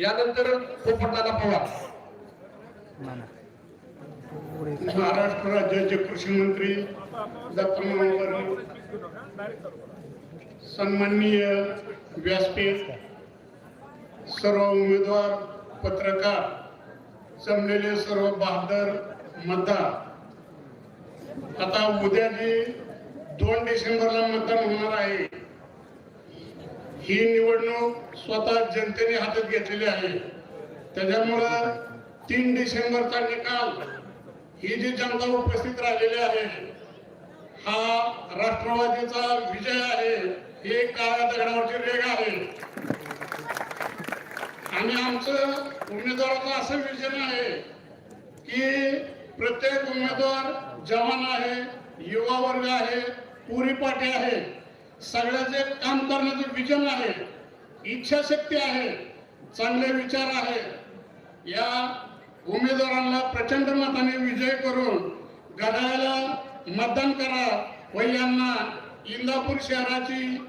यानंतर पोपटनाना पवार. महाराष्ट्र राज्याचे कृषी मंत्री दत्तमावर सन्माननीय व्यासपीठ सर्व उमेदवार पत्रकार जमलेले सर्व बहादर मतदार. आता उद्या जे दोन डिसेंबरला मतदान होणार आहे ही निवडणूक स्वतः जनतेने हातात घेतलेली आहे. त्याच्यामुळं तीन डिसेंबरचा निकाल ही जी जनता उपस्थित राहिलेली आहे हा राष्ट्रवादीचा विजय आहे हे काळ्या दगडावरची रेग आहे. आणि आमचं उमेदवाराचं असं विजन आहे की प्रत्येक उमेदवार जवान आहे युवा वर्ग आहे पुरी पाठी आहे. सगळ्याचे काम करण्याचं विजन आहे इच्छाशक्ती आहे चांगले विचार आहे. या उमेदवारांना प्रचंड मताने विजय करून घड्याळाला मतदान करा व यांना इंदापूर शहराची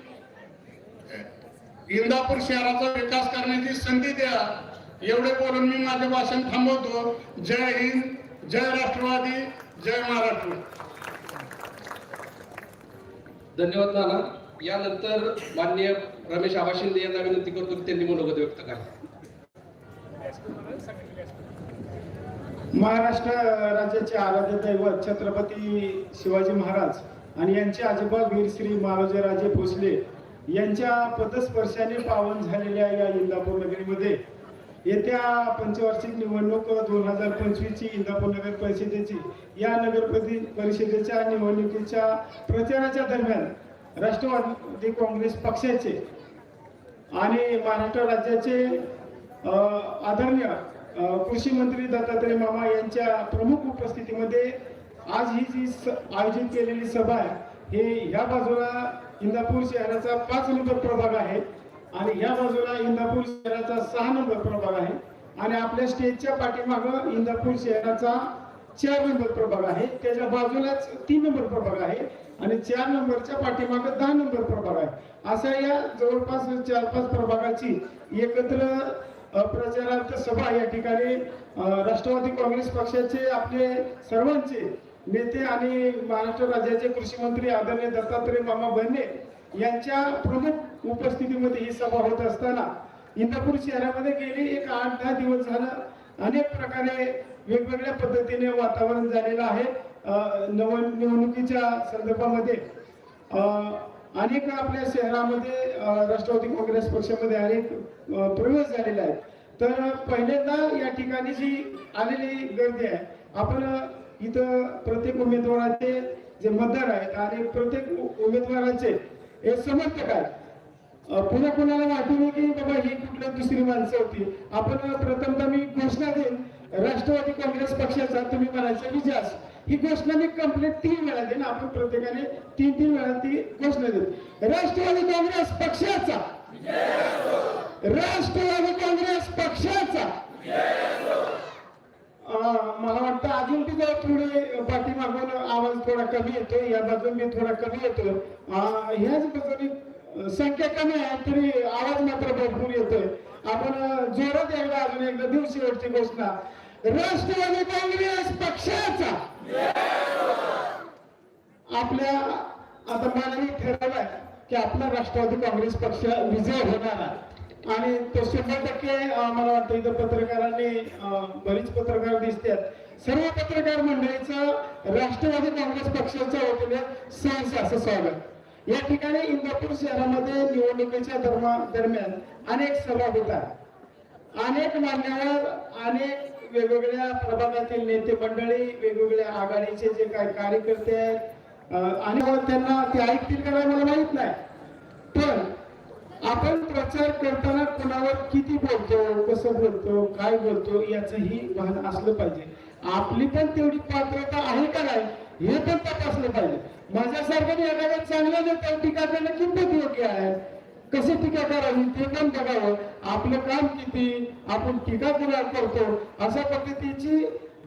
इंदापूर शहराचा विकास करण्याची संधी द्या. एवढे बोलून मी माझे भाषण थांबवतो. जय हिंद जय राष्ट्रवादी जय महाराष्ट्र. धन्यवाद नाना. यानंतर माननीय रमेश आबा शिंदे यांना विनंती करतो की त्यांनी मनोगत व्यक्त करा महाराष्ट्र राज्याचे आराध्य दैवत छत्रपती शिवाजी महाराज आणि यांचे आजोबा वीर श्री महाराजराजे भोसले यांच्या पदस्पर्शाने पावन झालेल्या या इंदापूर नगरीमध्ये येत्या पंचवार्षिक निवडणूक दोन हजार पंचवीसची इंदापूर नगर परिषदेची या नगर परिषदेच्या निवडणुकीच्या प्रचाराच्या दरम्यान राष्ट्रवादी काँग्रेस पक्षाचे आणि महाराष्ट्र राज्याचे आदरणीय कृषी मंत्री दत्तात्रय मामा यांच्या प्रमुख उपस्थितीमध्ये आज ही जी स- आयोजित केलेली सभा आहे हे ह्या बाजूला इंदापूर शहराचा पाच नंबर प्रभाग आहे आणि ह्या बाजूला इंदापूर शहराचा सहा नंबर प्रभाग आहे. आणि आपल्या स्टेजच्या पाठीमागं इंदापूर शहराचा चार नंबर प्रभाग आहे. त्याच्या बाजूलाच तीन नंबर प्रभाग आहे आणि चार नंबरच्या पाठीमागं दहा नंबर प्रभाग आहे. असा या जवळपास चार पाच प्रभागाची एकत्र प्रचारार्थ सभा या ठिकाणी राष्ट्रवादी काँग्रेस पक्षाचे आपले सर्वांचे नेते आणि महाराष्ट्र राज्याचे कृषी मंत्री आदरणीय दत्तात्रय मामा बन्ने यांच्या प्रमुख उपस्थितीमध्ये ही सभा होत असताना इंदापूर शहरामध्ये गेली. एक आठ दहा दिवस झालं. अनेक प्रकारे वेगवेगळ्या पद्धतीने वातावरण झालेलं आहे. अ, नव निवडणुकीच्या संदर्भामध्ये. अनेक आपल्या शहरामध्ये राष्ट्रवादी काँग्रेस पक्षामध्ये अनेक प्रवेश झालेले आहेत तर पहिल्यांदा या ठिकाणी जी आलेली गर्दी आहे आपण इथं प्रत्येक उमेदवाराचे जे मतदार आहेत आणि प्रत्येक उमेदवारांचे उमेदवाराचे हे समर्थक आहेत. पुन्हा कोणाला वाटू नये की बाबा ही कुठल्या दुसरी माणसं होती. आपण प्रथमतः मी घोषणा देईन राष्ट्रवादी काँग्रेस पक्षाचा तुम्ही म्हणायचं विजास ही घोषणा मी कंप्लीट तीन वेळा देईन आपण प्रत्येकाने तीन तीन वेळा ती घोषणा देईन राष्ट्रवादी काँग्रेस पक्षाचा. राष्ट्रवादी काँग्रेस पक्षाचा. मला वाटतं अजून ती जरा पाठीमागून आवाज थोडा कमी येतो या बाजून मी थोडा कमी येतो ह्याच बाजूने संख्या कमी आहे तरी आवाज मात्र भरपूर येतोय. आपण जोरात एकदा अजून एकदा दिवशी शेवटची घोषणा. राष्ट्रवादी काँग्रेस पक्षाचा. आपल्या आता मानवी ठरवलाय की आपला राष्ट्रवादी काँग्रेस पक्ष विजय होणार आहे. आणि तो शंभर टक्के मला वाटतं इथं पत्रकारांनी बरीच पत्रकार दिसतात. सर्व पत्रकार मंडळीचं राष्ट्रवादी काँग्रेस पक्षाच्या वतीने सहसा असं स्वागत. या ठिकाणी इंदापूर शहरामध्ये निवडणुकीच्या दरमा दरम्यान अनेक सभा होतात. अनेक मान्यवर अनेक वेगवेगळ्या प्रभागातील नेते मंडळी वेगवेगळ्या आघाडीचे जे काही कार्यकर्ते आहेत आणि त्यांना ते ऐकतील का नाही मला माहीत नाही. पण आपण प्रचार करताना कोणावर किती बोलतो कसं बोलतो काय बोलतो याचंही भान असलं पाहिजे. आपली पण तेवढी पात्रता आहे का नाही हे पण तपासलं पाहिजे. माझ्यासारखं एखाद्या चांगल्या नेत्या टीका करणं किंमत योग्य आहे? कशी टीका करावी ते पण बघावं आपलं काम किती आपण टीका कुणावर करतो अशा पद्धतीची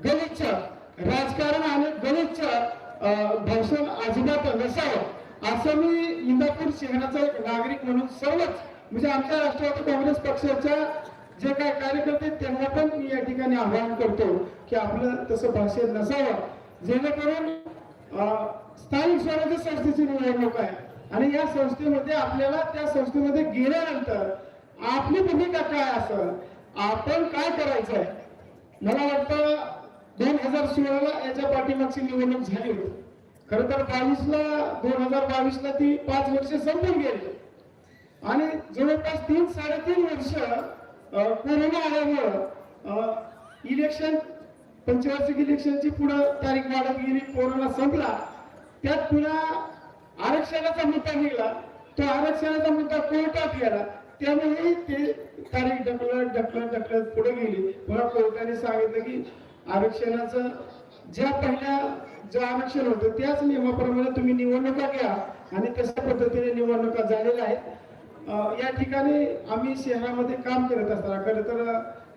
गलिच्छ राजकारण आणि गलिच्छ भाषण अजिबात नसावं. असं मी इंदापूर शहराचा एक नागरिक म्हणून सर्वच म्हणजे आमच्या राष्ट्रवादी काँग्रेस पक्षाच्या जे काय कार्यकर्ते त्यांना पण मी या ठिकाणी आवाहन करतो की आपलं तसं भाषण नसावं. जेणेकरून अं, स्थानिक स्वराज्य संस्थेची निवडणूक आहे. आणि या संस्थेमध्ये आपल्याला त्या संस्थेमध्ये गेल्यानंतर आपली भूमिका काय असेल? आपण काय करायचं आहे मला वाटतं दोन हजार सोळाला याच्या पाठीमागची निवडणूक झाली होती. खर तर बावीसला दोन हजार बावीसला ती पाच वर्ष संपून गेली. आणि जवळपास तीन साडेतीन वर्ष कोरोना आल्यामुळं इलेक्शन पंचवार्षिक इलेक्शनची पुढं तारीख वाढत गेली कोरोना संपला. त्यात पुन्हा आरक्षणाचा मुद्दा निघाला तो आरक्षणाचा मुद्दा कोर्टात गेला. त्यामुळे ते तारीख ढकलत ढकलत ढकलत पुढे गेली. पुन्हा कोर्टाने सांगितलं की आरक्षणाचं ज्या पहिल्या जे आरक्षण होतं त्याच नियमाप्रमाणे तुम्ही निवडणुका घ्या आणि तशा पद्धतीने निवडणुका झालेल्या आहेत. या ठिकाणी आम्ही शहरामध्ये काम करत असताना खरं तर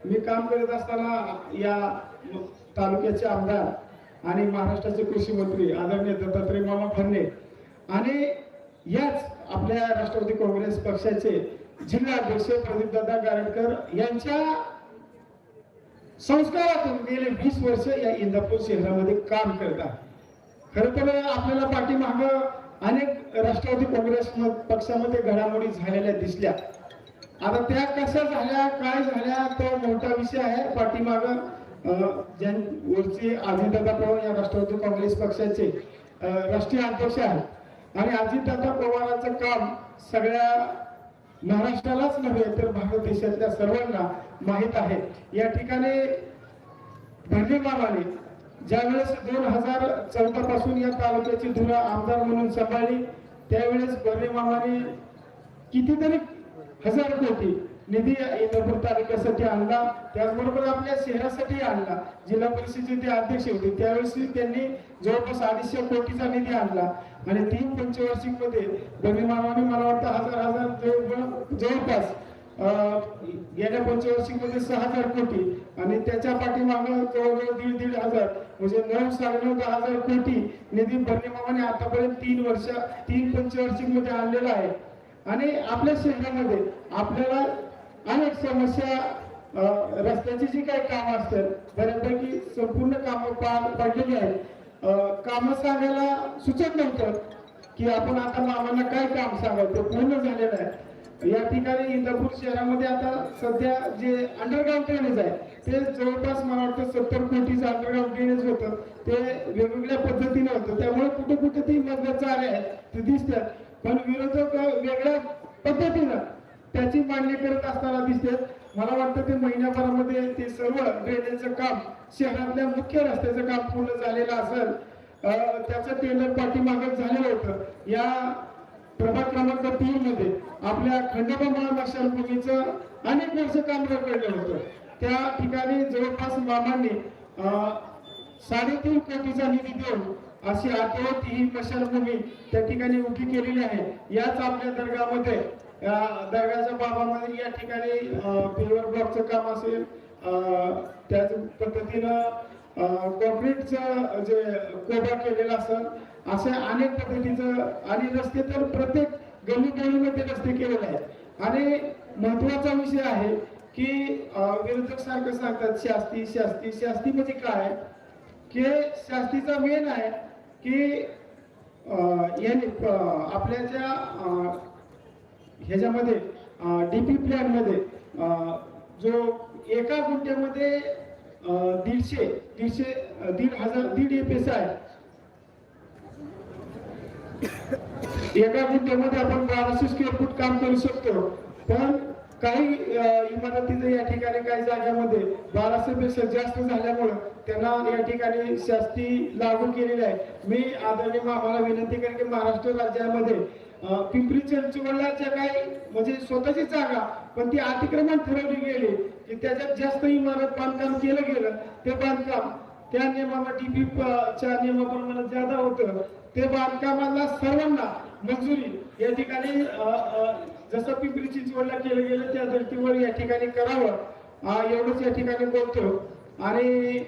मी काम करत असताना या तालुक्याचे आमदार आणि महाराष्ट्राचे कृषी मंत्री आदरणीय दत्तात्रय मामा फडणे आणि याच आपल्या राष्ट्रवादी काँग्रेस पक्षाचे जिल्हा अध्यक्ष प्रदीपदादा गारडकर यांच्या संस्कारातून गेले वीस वर्ष या इंदापूर शहरामध्ये काम करतात खर तर आपल्याला पाठीमाग अनेक राष्ट्रवादी काँग्रेस पक्षामध्ये घडामोडी झालेल्या दिसल्या. आता त्या कशा झाल्या काय झाल्या तो मोठा विषय आहे. पाठीमाग ज्यांचे वरचे पवार या राष्ट्रवादी काँग्रेस पक्षाचे राष्ट्रीय अध्यक्ष आहेत. आणि अजितदादा पवारांचं काम सगळ्या महाराष्ट्रालाच नव्हे तर भारत देशातल्या सर्वांना माहीत आहे. या ठिकाणी भरणे मामाने ज्यावेळेस दोन हजार चौदा पासून या तालुक्याची धुरा आमदार म्हणून सांभाळली त्यावेळेस भरणे मामाने कितीतरी हजार कोटी निधी इंदापूर तालुक्यासाठी आणला. त्याचबरोबर आपल्या शहरासाठी आणला. जिल्हा परिषदेचे ते अध्यक्ष होते. त्यावेळेस त्यांनी जवळपास अडीचशे कोटीचा निधी आणला. आणि तीन पंचवार्षिकमध्ये भरणे मला वाटतं हजार हजार जवळपास गेल्या पंचवार्षिकमध्ये सहा हजार कोटी. आणि त्याच्या पाठीमागं जवळजवळ दीड दीड हजार म्हणजे नऊ साडेनऊ दहा हजार कोटी निधी भरणे आतापर्यंत तीन वर्ष तीन पंचवार्षिकमध्ये आणलेला आहे. आणि आपल्या शहरामध्ये आपल्याला अनेक समस्या रस्त्याची जी काही कामं असतात बऱ्यापैकी संपूर्ण कामं पार पडलेली आहेत. कामं सांगायला सुचत नव्हतं की आपण आता मामांना काय काम सांगावं ते पूर्ण झालेलं आहे. या ठिकाणी इंदापूर शहरामध्ये आता सध्या जे अंडरग्राऊंड ड्रेनेज आहे ते जवळपास मला वाटतं सत्तर कोटीचं अंडरग्राऊंड ड्रेनेज होतं. ते वेगवेगळ्या पद्धतीने होतं. त्यामुळे कुठे कुठे ती मदत आले आहेत ते दिसतात. पण विरोधक वेगळ्या पद्धतीनं त्याची मांडणी करत असताना दिसते. मला वाटतं ते महिन्याभरामध्ये ते सर्व ड्रेनेजचं काम शहरातल्या मुख्य रस्त्याचं काम पूर्ण झालेलं असेल. त्याचं टेलर पाठीमागत झालेलं होतं. या प्रभाग क्रमांक तीन मध्ये आपल्या खंडोबा स्मशानभूमीचं अनेक वर्ष काम रखडलं होतं. त्या ठिकाणी जवळपास मामांनी अं, साडेतीन कोटीचा निधी देऊन अशी आठवत ही मशालभूमी त्या ठिकाणी उभी केलेली आहे. याच आपल्या दर्गामध्ये या दर्गाच्या बाबामध्ये या ठिकाणी पेवर ब्लॉकचं काम असेल त्याच पद्धतीनं कॉन्क्रीटचं जे कोबा केलेला असेल असे अनेक पद्धतीचं आणि रस्ते तर प्रत्येक गल्ली गल्लीमध्ये रस्ते केलेले आहेत. आणि महत्त्वाचा विषय आहे की विरोधक सारखं सांगतात शास्ती शास्ती शास्ती म्हणजे काय? की शास्तीचा मेन आहे की याने आपल्या ज्या ह्याच्यामध्ये डीपी प्लॅनमध्ये जो एका गुंठ्यामध्ये दीडशे दीडशे दीड हजार दीड एस आहे. एका गुंठ्यामध्ये आपण बाराशे स्क्वेअर फूट काम करू शकतो. पण काही इमारतीचं या ठिकाणी काही जाग्यामध्ये बाराशे पेक्षा जास्त झाल्यामुळं त्यांना या ठिकाणी शास्ती लागू केलेली आहे. मी आदरणीय आम्हाला विनंती करेन की महाराष्ट्र राज्यामध्ये पिंपरी चिंचवडलाच्या काही म्हणजे स्वतःची जागा पण ती अतिक्रमण ठरवली गेली की त्याच्यात जास्त इमारत बांधकाम केलं गेलं ते बांधकाम त्या नियमाला डीपी च्या नियमाप्रमाणे ज्यादा होतं. ते बांधकामाला सर्वांना मंजुरी या ठिकाणी जसं पिंपरी चिंचवडला केलं गेलं त्या धर्तीवर या ठिकाणी करावं. एवढंच या ठिकाणी बोलतो. आणि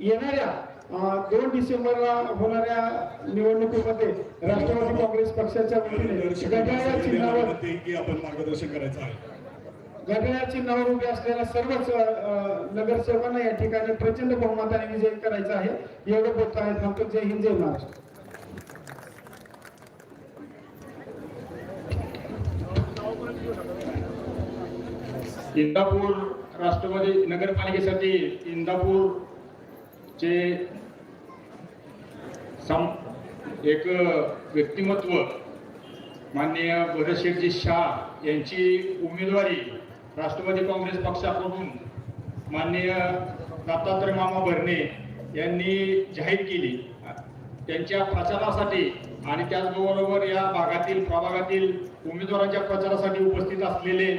येणाऱ्या दोन डिसेंबरला होणाऱ्या निवडणुकीमध्ये राष्ट्रवादी काँग्रेस पक्षाच्या वतीने गटाच्या चिन्हावर आपण मार्गदर्शन करायचं आहे घड्याळाची चिन्हावर उभे असलेल्या सर्वच नगरसेवकांना या ठिकाणी प्रचंड बहुमताने विजय करायचा आहे. एवढं बोलतो आहे थांबतो जय हिंद जय महाराष्ट्र. इंदापूर राष्ट्रवादी नगरपालिकेसाठी इंदापूर चे सम एक व्यक्तिमत्व माननीय भरतशेठजी शाह यांची उमेदवारी राष्ट्रवादी काँग्रेस पक्षाकडून माननीय दत्तात्रय मामा भरणे यांनी जाहीर केली. त्यांच्या प्रचारासाठी आणि त्याचबरोबर या भागातील प्रभागातील उमेदवारांच्या प्रचारासाठी उपस्थित असलेले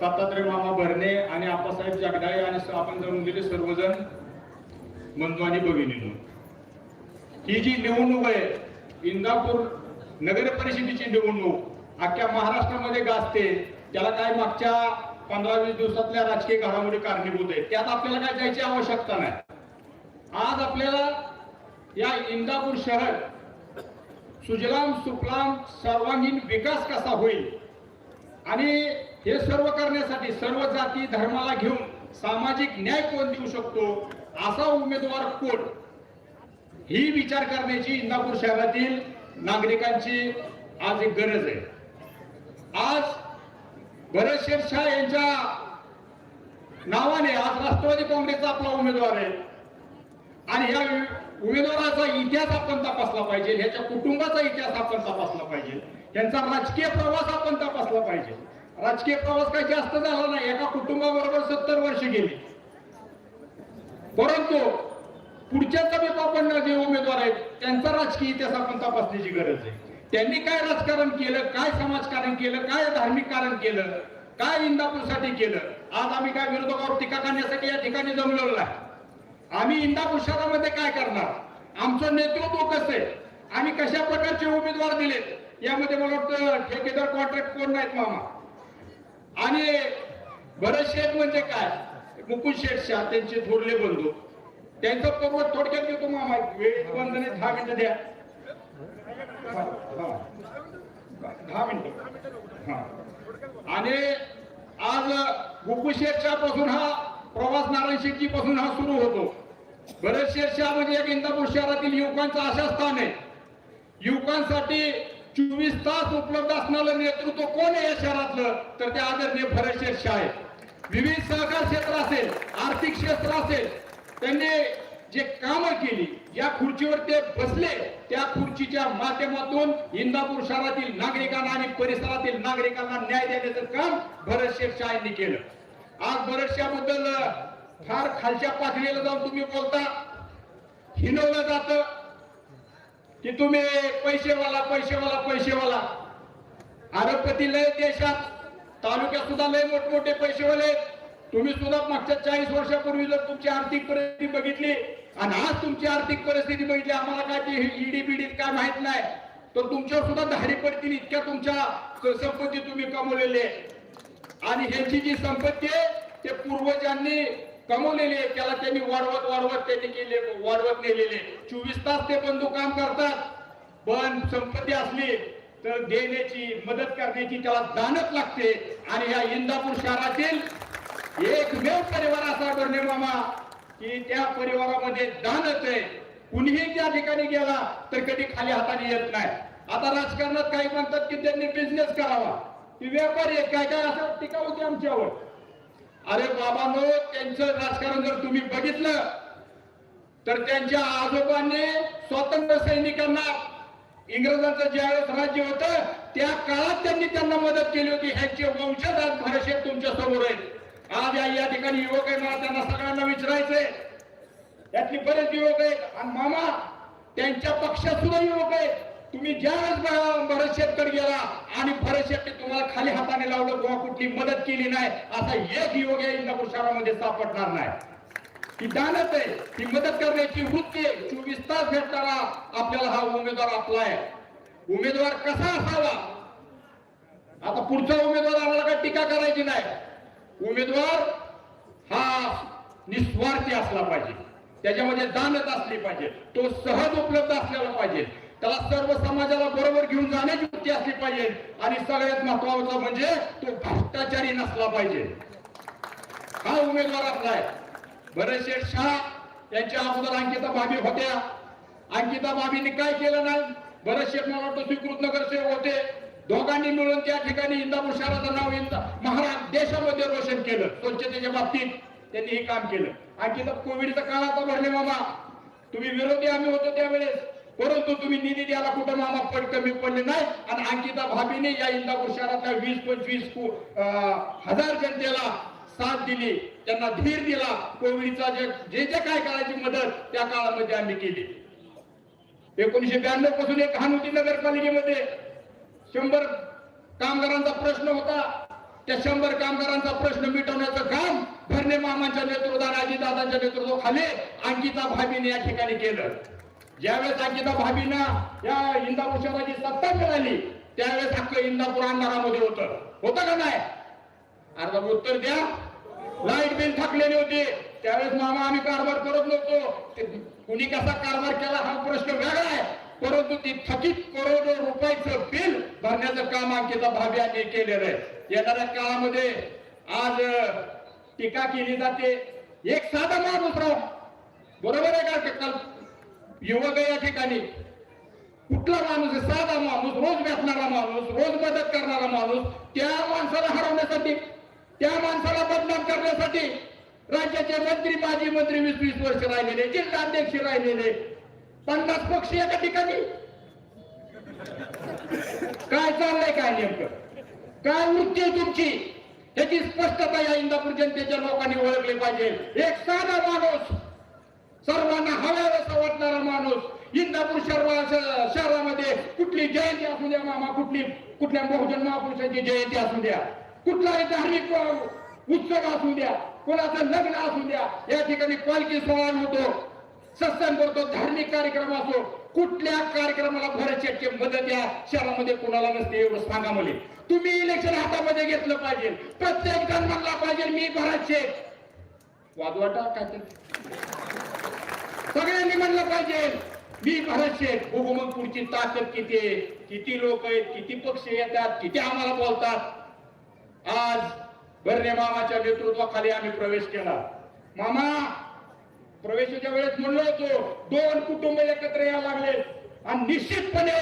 दत्तात्रय मामा भरणे आणि आप्पासाहेब जगदाळे आणि आपण जमून गेले सर्वजण बंधू आणि भगिनींनो ही जी निवडणूक आहे इंदापूर नगर परिषदेची निवडणूक अख्ख्या महाराष्ट्रामध्ये गाजते. त्याला काय मागच्या पंधरा वीस दिवसातल्या राजकीय घडामोडी कारणीभूत आहे त्यात आपल्याला काय जायची आवश्यकता नाही. आज आपल्याला या इंदापूर शहर सुजलाम सुफलाम सर्वांगीण विकास कसा होईल? आणि हे सर्व करण्यासाठी सर्व जाती धर्माला घेऊन सामाजिक न्याय कोण देऊ शकतो? असा उमेदवार कोण? ही विचार करण्याची इंदापूर शहरातील नागरिकांची आज एक गरज आहे. आज भरत शाह यांच्या नावाने आज राष्ट्रवादी काँग्रेसचा आपला उमेदवार आहे. आणि ह्या उमेदवाराचा इतिहास आपण तपासला पाहिजे ह्याच्या कुटुंबाचा इतिहास आपण तपासला पाहिजे त्यांचा राजकीय प्रवास आपण तपासला पाहिजे. राजकीय प्रवास काही जास्त झाला नाही एका कुटुंबाबरोबर सत्तर वर्ष गेली. परंतु पुढच्या सभेत आपण जे उमेदवार आहेत त्यांचा राजकीय इतिहास आपण तपासण्याची गरज आहे. त्यांनी काय राजकारण केलं काय समाजकारण केलं काय धार्मिक कारण केलं काय इंदापूरसाठी केलं आज आम्ही काय विरोधकावर टीका करण्यासाठी या ठिकाणी जमलेलो आहे आम्ही इंदापूर शहरामध्ये काय करणार? आमचं नेतृत्व कसं आहे? आम्ही कशा प्रकारचे उमेदवार दिलेत? यामध्ये मला वाटतं ठेकेदार कॉन्ट्रॅक्ट कोण नाहीत मामा? आणि बरेचशे म्हणजे काय? मुकुल शेठ शाह त्यांचे थोरले बंधू. त्यांचं पूर्व थोडक्यात घेतो मामा. वेळ बंधने दहा मिनिटं द्या. दहा मिनिटं. हा. आणि आज गुप्पू शेठच्या पासून हा प्रवास नारायण शेठजी पासून हा सुरू होतो. भरत शेठ शाह म्हणजे एक इंदापूर शहरातील युवकांचं अशा स्थान आहे. युवकांसाठी चोवीस तास उपलब्ध असणारं नेतृत्व कोण आहे या शहरातलं? तर ते आदरणीय भरत शेठ शाह आहे विविध सहकार क्षेत्र असेल आर्थिक क्षेत्र असेल त्यांनी जे कामं केली या खुर्चीवर ते बसले त्या खुर्चीच्या माध्यमातून इंदापूर शहरातील नागरिकांना आणि परिसरातील नागरिकांना न्याय देण्याचं काम भरत शेठ केलं. आज भरत शाहबद्दल फार खालच्या पातळीला जाऊन तुम्ही बोलता. हिनवलं जात. की तुम्ही पैसेवाला पैसेवाला पैसेवाला. अरबपती लय देशात. तालुक्यात सुद्धा लय मोठमोठे पैसेवाले तुम्ही सुद्धा मागच्या चाळीस वर्षापूर्वी जर तुमची आर्थिक परिस्थिती बघितली आणि आज तुमची आर्थिक परिस्थिती बघितली आम्हाला काय ते ईडी बीडी काय माहीत नाही. तर तुमच्यावर सुद्धा धाडी पडतील इतक्या तुमच्या संपत्ती तुम्ही कमवलेली आहे. आणि ह्याची जी संपत्ती आहे ते पूर्वजांनी कमवलेली आहे. त्याला त्यांनी वाढवत वाढवत त्यांनी केले वाढवत नेलेले चोवीस तास ते पण काम करतात. पण संपत्ती असली तर देण्याची मदत करण्याची त्याला जाणत लागते. आणि ह्या इंदापूर शहरातील एकमेव परिवार असा बर्णे मामा की त्या परिवारामध्ये दानच आहे. कुणीही त्या ठिकाणी गेला तर कधी खाली हाताने येत नाही. आता राजकारणात काही म्हणतात की त्यांनी बिझनेस करावा. की व्यापारी काय काय असं टीका होती आमच्यावर. अरे बाबांनो त्यांचं राजकारण जर तुम्ही बघितलं तर त्यांच्या आजोबांनी स्वातंत्र्य सैनिकांना इंग्रजांचं ज्यावेळेस राज्य होतं त्या काळात त्यांनी त्यांना मदत केली होती. ह्यांचे वंशज आज भरशेत तुमच्यासमोर आहेत. आज या ठिकाणी युवक आहे मला त्यांना सगळ्यांना विचारायचंय. त्यातली बरेच युवक आहेत. आणि मामा त्यांच्या पक्षात सुद्धा युवक आहेत. तुम्ही ज्यावेळेस भरत शेतकर गेला आणि भरत शेट्टी तुम्हाला खाली हाताने लावलं किंवा कुठली मदत केली नाही असा एक युवक या इंदापूर शहरामध्ये सापडणार नाही. ही दानच आहे. ही मदत करण्याची वृत्ती आहे. चोवीस तास भेटणारा आपल्याला हा उमेदवार आपला आहे. उमेदवार कसा असावा? आता पुढचा उमेदवार आम्हाला काही टीका करायची नाही. उमेदवार हा निस्वार्थी असला पाहिजे. त्याच्यामध्ये दानत असली पाहिजे. तो सहज उपलब्ध असलेला पाहिजे. त्याला सर्व समाजाला बरोबर घेऊन जाण्याची वृत्ती असली पाहिजे. आणि सगळ्यात महत्वाचं म्हणजे तो भ्रष्टाचारी नसला पाहिजे. हा उमेदवार आपला आहे. बरेचसे शाह यांच्या अगोदर अंकिता भाभी होत्या. अंकिता भाभीने काय केलं नाही? बरेचसे मला वाटतं स्वीकृत नगरसेवक होते. दोघांनी मिळून त्या ठिकाणी इंदापूर शहराचं नाव इंदा महाराज देशामध्ये रोशन केलं. स्वच्छतेच्या बाबतीत त्यांनी हे काम केलं. अंकिता कोविडचा काळ आता भरले मामा तुम्ही विरोधी आम्ही होतो त्यावेळेस. परंतु तुम्ही निधी द्यायला कुठं मामा पण कमी पडले नाही? आणि अंकिता भाभीने या इंदापूर शहरातल्या वीस पंचवीस अं, हजार जनतेला साथ दिली त्यांना धीर दिला कोविडचा जे जे जे काय करायची मदत त्या काळामध्ये आम्ही केली. एकोणीशे ब्याण्णवपासून एक हानुटी नगरपालिकेमध्ये शंभर कामगारांचा प्रश्न होता. त्या शंभर कामगारांचा प्रश्न मिटवण्याचं काम भरणे मामांच्या नेतृत्वात अजितदादांच्या नेतृत्वाखाली अंकिता भाभीने या ठिकाणी केलं. ज्यावेळेस अंकिता भाभींना या इंदापूर शहराची सत्ता मिळाली त्यावेळेस हक्क इंदापूर अंधारामध्ये होत. होतं का नाही? अर्धा उत्तर द्या. लाइट बिल थकलेली होती. त्यावेळेस मामा आम्ही कारभार करत नव्हतो. ते कुणी कसा कारभार केला हा प्रश्न वेगळा आहे. परंतु ती थकीत करोडो रुपयाचं बिल भरण्याचं काम अंकिता भाभी यांनी केलेलं आहे. येणाऱ्या काळामध्ये आज टीका केली जाते. एक साधा माणूस राव. बरोबर आहे का? युवक या ठिकाणी. कुठला माणूस आहे? साधा माणूस रोज भेटणारा माणूस रोज मदत करणारा माणूस त्या माणसाला हरवण्यासाठी त्या माणसाला बदनाम करण्यासाठी राज्याचे मंत्री माजी मंत्री वीस वीस वर्ष राहिलेले जिल्हाध्यक्ष राहिलेले. पन्नास पक्ष एका ठिकाणी. काय चाललंय काय नेमकं? काय वृत्ती तुमची? त्याची स्पष्टता या इंदापूर जनतेच्या लोकांनी ओळखली पाहिजे. एक साधा माणूस सर्वांना हव्यासा वाटणारा माणूस इंदापूर शर्मा शहरामध्ये कुठली जयंती असू द्या मामा कुठली कुठल्या बहुजन महापुरुषांची जयंती असू द्या. कुठलाही धार्मिक उत्सव असू द्या कोणाचं लग्न असू द्या या ठिकाणी पालखी सोहळा होतो. सत्संग करतो धार्मिक कार्यक्रम असो. कुठल्या कार्यक्रमाला भरत मदत या शहरामध्ये कोणाला नसते एवढं सांगा मला. तुम्ही इलेक्शन हातामध्ये घेतलं पाहिजे. प्रत्येक जण म्हणला पाहिजे मी भरत शेठ वादवाटा काय सगळ्यांनी म्हणलं पाहिजे मी भरत शेठ बघू मग पुढची ताकद किती आहे. किती लोक आहेत किती पक्ष येतात किती आम्हाला बोलतात. आज बर्रे मामाच्या नेतृत्वाखाली आम्ही प्रवेश केला. मामा प्रवेशाच्या वेळेस म्हणलो होतो दोन कुटुंब एकत्र यायला लागले. आणि निश्चितपणे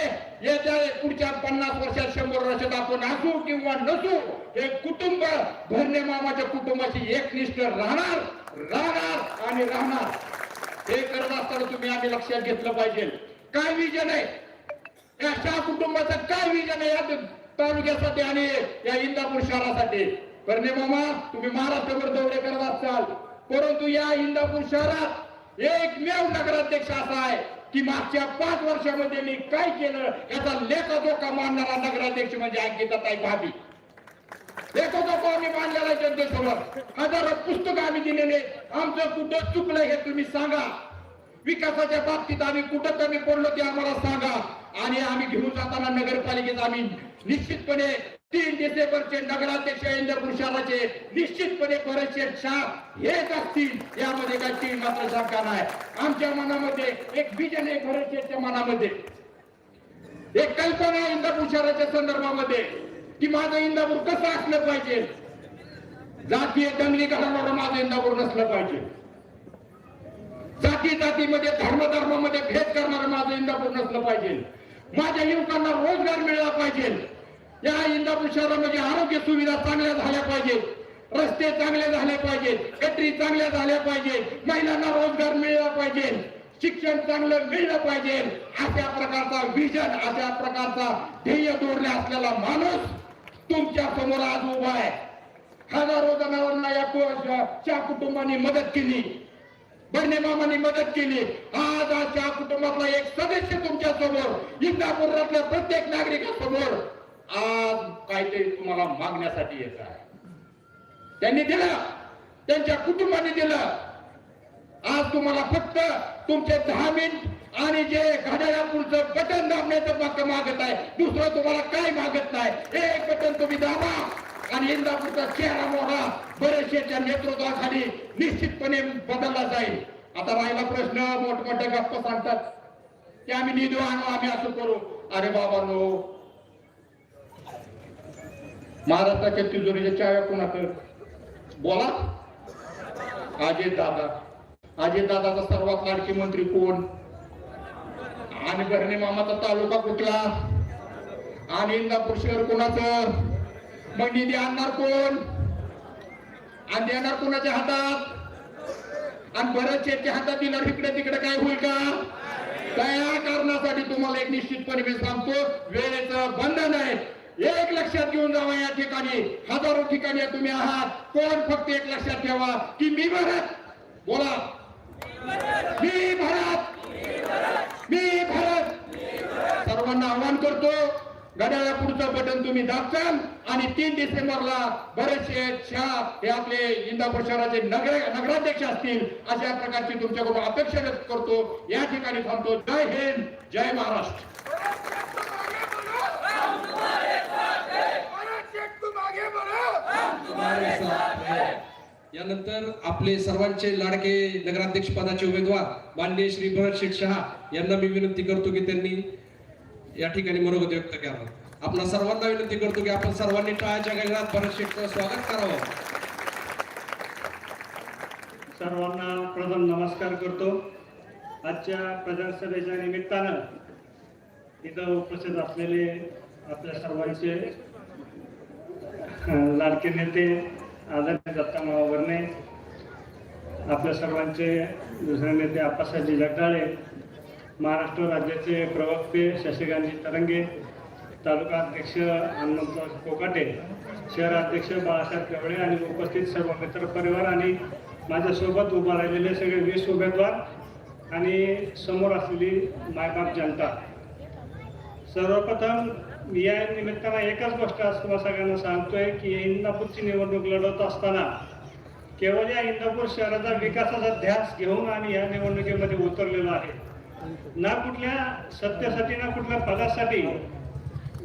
येत्या पुढच्या पन्नास वर्षात शंभर वर्षात आपण असू किंवा नसू हे कुटुंब भरणे मामाच्या कुटुंबाची एकनिष्ठ राहणार राहणार आणि राहणार. हे करत असताना तुम्ही आम्ही लक्षात घेतलं पाहिजे. काय विजन आहे? या शाह कुटुंबाचं काय विजन आहे या तालुक्यासाठी आणि या इंदापूर शहरासाठी. करणे मामा तुम्ही महाराष्ट्रभर दौरे करत असाल. परंतु या इंदापूर शहरात एकमेव नगराध्यक्ष असा आहे की मागच्या पाच वर्षामध्ये मी काय केलं याचा लेखा जोखा मानणारा नगराध्यक्ष म्हणजे अंकिता ताई भाभी. लेखा जोखा आम्ही मांडलेला जनतेसमोर. हजारो पुस्तक आम्ही दिलेले आमचं कुठं चुकलं हे तुम्ही सांगा. विकासाच्या बाबतीत आम्ही कुठं कमी पडलो ते आम्हाला सांगा. आणि आम्ही घेऊन जाताना नगरपालिकेत आम्ही निश्चितपणे तीन डिसेंबरचे नगराध्यक्ष इंद्रपूर शहराचे निश्चितपणे बरेचसे शाप हेच असतील. यामध्ये काही तीन मात्र शंका नाही आमच्या मनामध्ये एक विजन आहे बरेचशेच्या मनामध्ये. एक कल्पना आहे इंदापूर शहराच्या संदर्भामध्ये की माझं इंदापूर कसं असलं पाहिजे? जातीय दंगली घडवणारं माझं इंदापूर नसलं पाहिजे. जाती जातीमध्ये धर्म धर्मामध्ये भेद करणारं माझं इंदापूर नसलं पाहिजे. माझ्या युवकांना रोजगार मिळाला पाहिजे. या इंदापूर शहरामध्ये म्हणजे आरोग्य सुविधा चांगल्या झाल्या पाहिजेत. रस्ते चांगले झाले पाहिजेत. गटरी चांगल्या झाल्या पाहिजेत. महिलांना रोजगार मिळला पाहिजे. शिक्षण चांगलं मिळलं पाहिजे. अशा प्रकारचा विजन अशा प्रकारचा ध्येय दोरले असलेला माणूस तुमच्यासमोर आज उभा आहे. हजारो जणांना या च्या कुटुंबाने मदत केली. बर्णे मामाने मदत केली. आज आज त्या कुटुंबातला एक सदस्य तुमच्यासमोर इंदापुरातल्या प्रत्येक नागरिकासमोर. आज काहीतरी तुम्हाला मागण्यासाठी येत आहे. त्यांनी दिलं. त्यांच्या कुटुंबाने दिलं. आज तुम्हाला फक्त तुमचे दहा मिनिट आणि जे घड्याळापुढचं बटन दाबण्याचं फक्त मागत आहे दुसरं तुम्हाला काय मागत नाही एक बटन तुम्ही दाबा. आणि इंदापूरचा चेहरा मोठा बरेचशेच्या नेतृत्वाखाली निश्चितपणे बदलला जाईल. आता राहिला प्रश्न मोठमोठ्या गप्प सांगतात. की आम्ही निधी आणू आम्ही असं करू. अरे बाबा नो महाराष्ट्राच्या तिजोरीच्या चाव्या कोणाकडे? बोला. अजय दादा. अजय दादाचा सर्वात लाडकी मंत्री कोण? आणि बरणे मामाचा तालुका कुठला? आणि इंदापूर शहर कोणाचं? मग निधी आणणार कोण? आणि देणार कोणाच्या हातात? आणि बरंच शेतच्या हातात दिणार इकडे तिकडे काय होईल का? त्या कारणासाठी तुम्हाला एक निश्चितपणे मी सांगतो वेळेचं बंधन आहे. एक लक्षात घेऊन जावा या ठिकाणी. हजारो ठिकाणी तुम्ही आहात. कोण फक्त एक लक्षात ठेवा की मी भरत. बोला. मी भरत. मी भरत. सर्वांना आवाहन करतो घड्याळा पुढचं बटन तुम्ही दाबचाल आणि तीन डिसेंबरला बरेचसे शाह हे आपले इंदापूर शहराचे नगर नगराध्यक्ष असतील अशा प्रकारची तुमच्याकडून अपेक्षा व्यक्त करतो. या ठिकाणी थांबतो. जय हिंद जय महाराष्ट्र. यानंतर आपले सर्वांचे लाडके नगराध्यक्ष पदाचे उमेदवार माननीय श्री भरत शेठ शहा यांना मी विनंती करतो की त्यांनी या ठिकाणी मनोगत व्यक्त करावं. आपला सर्वांना विनंती करतो की आपण सर्वांनी टाळ्याच्या गजरात भरत शेठचं स्वागत करावं. सर्वांना प्रथम नमस्कार करतो. आजच्या प्रजासभेच्या निमित्तानं इथं उपस्थित असलेले आपल्या सर्वांचे लाडके नेते आदरणीय दत्ता महावरणे आपल्या सर्वांचे दुसरे नेते आप्पासाहेबजी जगदाळे महाराष्ट्र राज्याचे प्रवक्ते शशिकांतजी तरंगे तालुका अध्यक्ष हनुमंतराव कोकाटे शहराध्यक्ष बाळासाहेब केवळे आणि उपस्थित सर्व मित्र परिवार आणि माझ्यासोबत उभा राहिलेले सगळे वीस उमेदवार आणि समोर असलेली मायबाप जनता. सर्वप्रथम या निमित्तानं एकच गोष्ट आज तुम्हाला सगळ्यांना सांगतोय की इंदापूरची निवडणूक लढवत असताना केवळ या इंदापूर शहराचा विकासाचा ध्यास घेऊन आम्ही या निवडणुकीमध्ये उतरलेलो आहे. ना कुठल्या सत्तेसाठी ना कुठल्या पदासाठी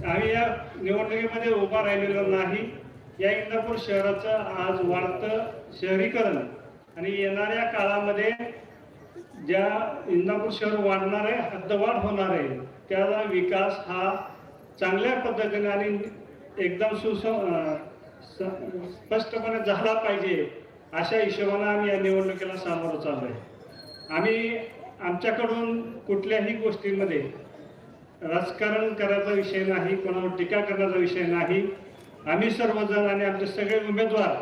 आम्ही या निवडणुकीमध्ये उभा राहिलेलो नाही. या इंदापूर शहराचं आज वाढतं शहरीकरण आणि येणाऱ्या काळामध्ये ज्या इंदापूर शहर वाढणार आहे हद्दवाढ होणार आहे त्याचा विकास हा चांगल्या पद्धतीने आणि एकदम सुस स- स्पष्टपणे झाला पाहिजे अशा हिशोबानं आम्ही या निवडणुकीला सामोरं आहे आम्ही आमच्याकडून कुठल्याही गोष्टींमध्ये राजकारण करायचा विषय नाही कोणावर टीका करण्याचा विषय नाही. आम्ही सर्वजण आणि आमचे सगळे उमेदवार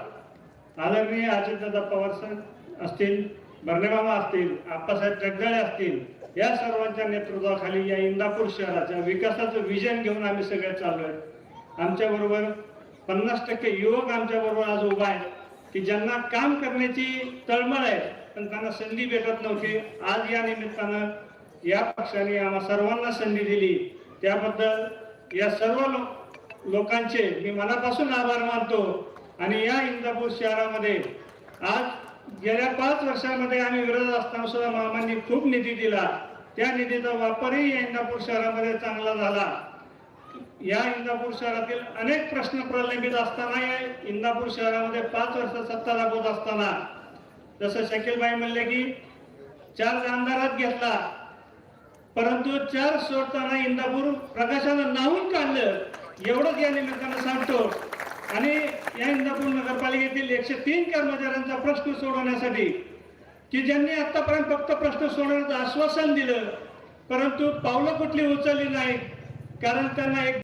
आदरणीय अजितदादा पवार साहेब असतील बर्णेमामा असतील आप्पासाहेब जगदाळे असतील या सर्वांच्या नेतृत्वाखाली या इंदापूर शहराच्या विकासाचं विजन घेऊन आम्ही सगळे चाललोय. आमच्या बरोबर पन्नास टक्के युवक आमच्या बरोबर आज उभा आहे की ज्यांना काम करण्याची तळमळ आहे पण त्यांना संधी भेटत नव्हती. आज या निमित्तानं या पक्षाने आम्हा सर्वांना संधी दिली. त्याबद्दल या सर्व लो- लोकांचे मी मनापासून आभार मानतो. आणि या इंदापूर शहरामध्ये आज गेल्या पाच वर्षामध्ये आम्ही विरोध असताना सुद्धा मामांनी खूप निधी दिला. त्या निधीचा वापरही या इंदापूर शहरामध्ये चांगला झाला. या इंदापूर शहरातील अनेक प्रश्न प्रलंबित असताना या इंदापूर शहरामध्ये पाच वर्ष सत्ता दाखवत असताना जसं शकीलबाई म्हणले की चार आमदारात घेतला. परंतु चार सोडताना इंदापूर प्रकाशानं नाहून काढलं. एवढंच या निमित्तानं सांगतो. आणि या इंदापूर नगरपालिकेतील एकशे तीन कर्मचाऱ्यांचा प्रश्न सोडवण्यासाठी की ज्यांनी आतापर्यंत फक्त प्रश्न सोडवण्याचं आश्वासन दिलं परंतु पावलं कुठली उचलली नाहीत कारण त्यांना एक